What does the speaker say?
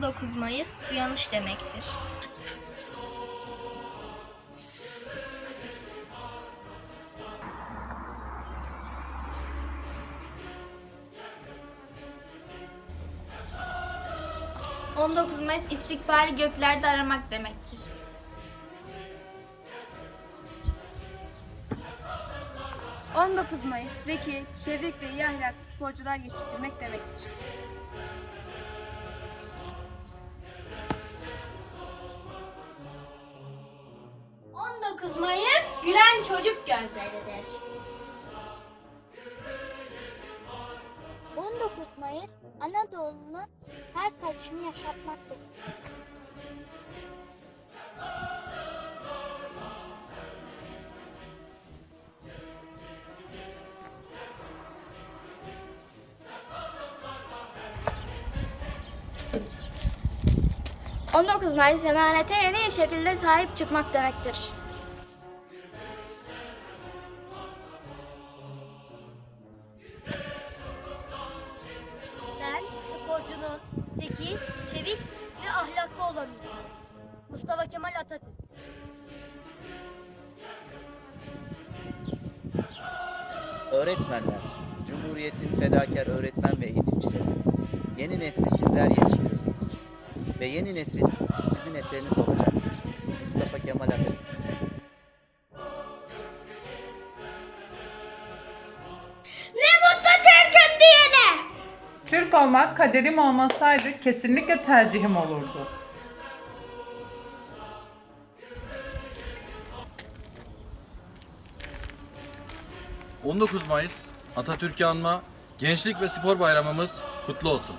19 Mayıs uyanış demektir. ...19 Mayıs istikbali göklerde aramak demektir. 19 Mayıs zeki, çevik ve iyi ahlaklı sporcular yetiştirmek demektir. Mayıs gülen çocuk gözleridir. 19 Mayıs Anadolu'nun her karışını yaşatmaktadır. ...19 Mayıs emanete en iyi şekilde sahip çıkmak demektir. Zeki, çevik ve ahlaklı olanıyım. Mustafa Kemal Atatürk. Öğretmenler, Cumhuriyet'in fedakar öğretmen ve eğitimcileri, yeni nesli sizler yetiştiriyorsunuz. Ve yeni nesil sizin eseriniz olacak. Mustafa Kemal Atatürk. Türk olmak kaderim olmasaydı kesinlikle tercihim olurdu. ...19 Mayıs Atatürk'ü anma, Gençlik ve Spor Bayramımız kutlu olsun.